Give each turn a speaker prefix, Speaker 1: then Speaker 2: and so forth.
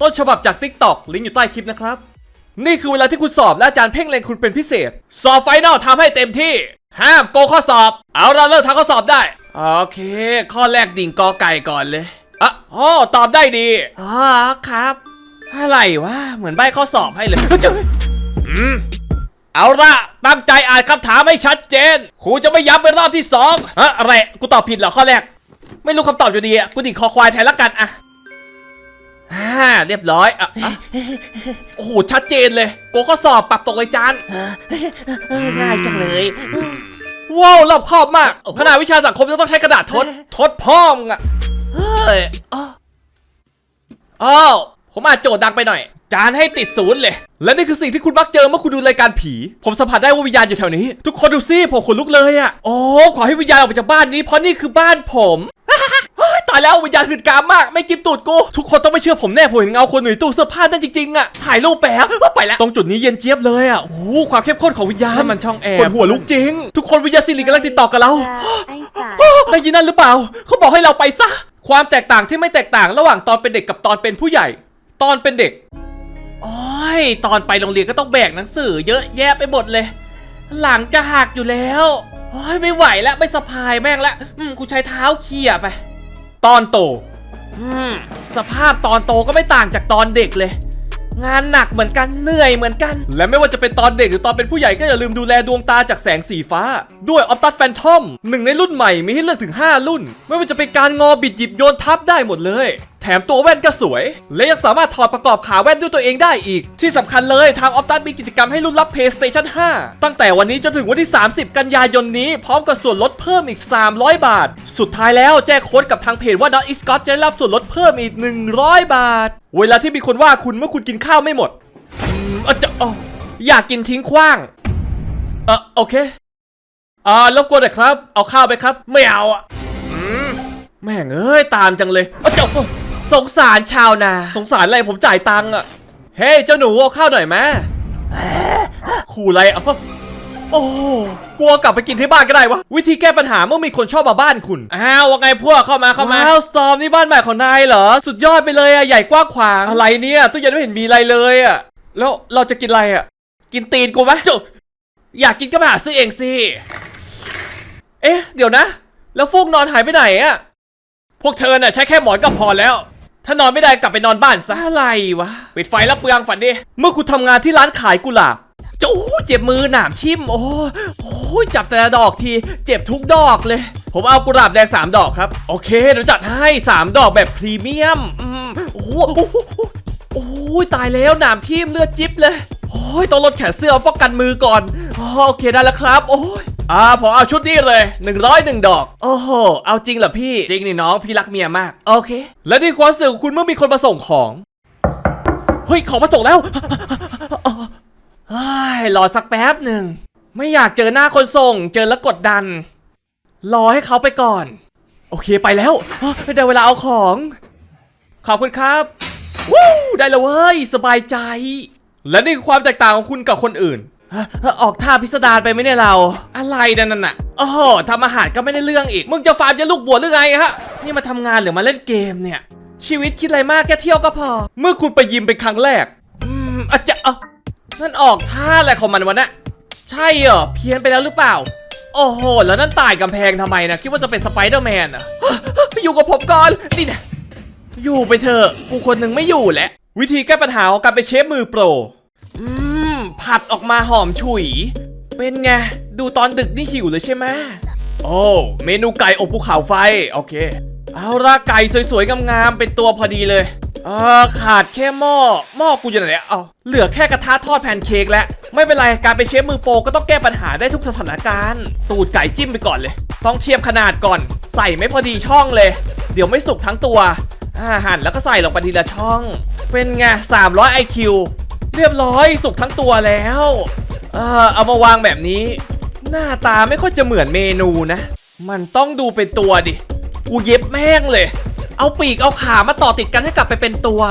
Speaker 1: ต้นฉบับจาก Tik t o อกลิงก์อยู่ใต้คลิปนะครับ นี่คือเวลาที่คุณสอบและอาจารย์เพ่งเล็งคุณเป็นพิเศษ สอบไฟนอลทำให้เต็มที่ ห้ามโกงข้อสอบ เอาละเริ่มทำข้อสอบได้ โอเค ข้อแรกดิ่งกอไก่ก่อนเลยอะอ๋อตอบได้ดีอ๋อครับ อะไรวะเหมือนใบข้อสอบให้เลยอืมเอาละตั้งใจอ่านคำถามให้ชัดเจนครูจะไม่ย้ำเป็นรอบที่สองฮะอะไรกูตอบผิดเหรอข้อแรก ไม่รู้คำตอบอยู่ดีอะกูดิ่งคอควายแทนละกันอะาเรียบร้อยอะอะโอ้โหชัดเจนเลยโกข้อสอบปรับตกเลยจาน
Speaker 2: เออง่ายจังเลย
Speaker 1: ว้าวรอบคอบมากขนาดวิชาสังคมยังต้องใช้กระดาษทดทดพ่อมงอะ
Speaker 2: เฮ้ยอ้อ
Speaker 1: อ้าวผมอ่านโจทย์ดังไปหน่อย จานให้ติดศูนย์เลย และนี่คือสิ่งที่คุณมักเจอเมื่อคุณดูรายการผี ผมสัมผัสได้ว่าวิญญาณอยู่แถวนี้ ทุกคนดูซิผมขนลุกเลยอะโอ้ขอให้วิญญาณออกไปจากบ้านนี้เพราะนี่คือบ้านผมเฮ้ย ตายแล้ววิญญาณคืนกามมาก ไม่กินตูดกู ทุกคนต้องไม่เชื่อผมแน่ผมเห็นเงาคนอยู่ในตู้เสื้อผ้านั่นจริงๆอะถ่ายรูปแป๊บไปแล้วตรงจุดนี้เย็นเจี๊ยบเลยอะโอ้โหความเข้มข้นของวิญญาณมันช่องแอร์คนหัวลุกจริง ทุกคนวิญญาณสิริกำลังติดต่อกับเรา
Speaker 3: ไอ้สาร
Speaker 1: ได้ยินนั่นหรือเปล่า เขาบอกให้เราไปซะความแตกต่างที่ไม่แตกต่างระหว่างตอนเป็นเด็กกับตอนเป็นผู้ใหญ่ ตอนเป็นเด็กโอ้ยตอนไปโรงเรียนก็ต้องแบกหนังสือ เยอะแยะไปหมดเลย หลังจะหักอยู่แล้วโอ้ยไม่ไหวแล้วไม่สะพายแม่งแล้วอืมกูใช้เท้าเขี่ยไป ตอนโตอืมสภาพตอนโตก็ไม่ต่างจากตอนเด็กเลย งานหนักเหมือนกันเหนื่อยเหมือนกัน และไม่ว่าจะเป็นตอนเด็กหรือตอนเป็นผู้ใหญ่ก็อย่าลืมดูแลดวงตาจากแสงสีฟ้า ด้วยออปตัสแฟนทอมหนึ่งในรุ่นใหม่มีให้เลือกถึง 5 รุ่น ไม่ว่าจะเป็นการงอบิดหยิบโยนทับได้หมดเลย มตัวแว่นก็สวย และยังสามารถถอดประกอบขาแว่นด้วยตัวเองได้อีก ที่สำคัญเลยทางออ t ตัสมีกิจกรรมให้รุ่นรับ PlayStation 5 ตั้งแต่วันนี้จนถึงวันที่ 30 กันยายนนี้พร้อมกับส่วนลดเพิ่มอีก 300 บาท สุดท้ายแล้วแจ้งโค้ดกับทางเพจว่า Not is God จะรับส่วนลดเพิ่มอีก 100 บาท เวลาที่มีคนว่าคุณเมื่อคุณกินข้าวไม่หมดอืมอาจะออยากกินทิ้งขว้างเออโอเคอ่ารบกวนหน่อยครับ เอาข้าวไปครับ ไม่เอาอะแม่งเอ้ย ตามจังเลยเอาเจ้า สงสารชาวนา สงสารอะไรผมจ่ายตังค์อะเฮ้ยเจ้าหนูเอาข้าวหน่อยไหมขู่อะไรอะโอ้กลัวกลับไปกินที่บ้านก็ได้วะ วิธีแก้ปัญหาเมื่อมีคนชอบมาบ้านคุณ อ้าวว่าไงพวกเข้ามาเข้ามาว้าวสตอมนี่บ้านใหม่ของนายเหรอ สุดยอดไปเลยอะใหญ่กว้างขวางอะไรเนี่ยตู้เย็นไม่เห็นมีอะไรเลยอะแล้วเราจะกินอะไรอะกินตีนกูไหมจุอยากกินก็ไปหาซื้อเองสิเอ๊ะ เดี๋ยวนะ แล้วฟูกนอนหายไปไหนอะพวกเธอน่ะใช้แค่หมอนก็พอแล้ว ถ้านอนไม่ได้กลับไปนอนบ้านซะอะไรวะปิดไฟแล้วเปลืองฝันดิเมื่อคุณทำงานที่ร้านขายกุหลาบจะโอ้เจ็บมือหนามทิ่มโอ้โหจับแต่ละดอกทีเจ็บทุกดอกเลย ผมเอากุหลาบแดง3 ดอกครับ โอเคเดี๋ยวจัดให้ 3 ดอกแบบพรีเมียมอืมโอ้โหโอ้โหโอ้โหตายแล้วหนามทิ่มเลือดจิ๊บเลยโอ้ยต้องลดแขนเสื้อป้องกันมือก่อนอ๋อโอเคได้แล้วครับ โอ้ย อ่าผมเอาชุดนี้เลย 101 ดอก โอ้โห เอาจริงเหรอพี่ จริงนี่น้องพี่รักเมียมาก โอเค และนี่ความรู้สึกของคุณเมื่อมีคนมาส่งของ เฮ้ย ของมาส่งแล้วเฮ้ยรอสักแป๊บหนึ่ง ไม่อยากเจอหน้าคนส่ง เจอแล้วกดดัน รอให้เขาไปก่อน โอเคไปแล้วเฮ้ยได้เวลาเอาของ ขอบคุณครับวู้ได้แล้วเว้ย สบายใจ และนี่คือความแตกต่างของคุณกับคนอื่นฮะ ออกท่าพิสดารไปไหมเนี่ยเรา อะไรนั่นน่ะโอ้โหทำอาหารก็ไม่ได้เรื่องอีก มึงจะฟาร์มจะลูกบวชหรือไงฮะ นี่มาทำงานหรือมาเล่นเกมเนี่ย ชีวิตคิดอะไรมากแค่เที่ยวก็พอ เมื่อคุณไปยิมเป็นครั้งแรก อืมอาจจะเอานั่นออกท่าอะไรของมันวะนะใช่เหรอเพี้ยนไปแล้วหรือเปล่า โอ้โห แล้วนั่นตายกำแพงทำไมนะคิดว่าจะเป็นสไปเดอร์แมนอะอยู่กับผมก่อนนี่นะอยู่ไปเถอะกูคนหนึ่งไม่อยู่แหละวิธีแก้ปัญหาของการเป็นเชฟมือโปรอืม ผัดออกมาหอมฉุย เป็นไง ดูตอนดึกนี่หิวเลยใช่ไหมโอ้เมนูไก่อบภูเขาไฟ โอเค เอาละไก่สวยๆ งามๆ เป็นตัวพอดีเลยเออขาดแค่หม้อหม้อกูอยู่ไหนอะเอาเหลือแค่กระทะทอดแพนเค้กแล้ว ไม่เป็นไร การเป็นเชฟมือโปรก็ต้องแก้ปัญหาได้ทุกสถานการณ์ ตูดไก่จิ้มไปก่อนเลย ต้องเทียบขนาดก่อน ใส่ไม่พอดีช่องเลย เดี๋ยวไม่สุกทั้งตัวอ่าหั่นแล้วก็ใส่ลงไปทีละช่อง เป็นไง300 IQ เรียบร้อยสุกทั้งตัวแล้วเออเอามาวางแบบนี้ หน้าตาไม่ค่อยจะเหมือนเมนูนะ มันต้องดูเป็นตัวดิ กูเย็บแม่งเลย เอาปีกเอาขามาต่อติดกันให้กลับไปเป็นตัว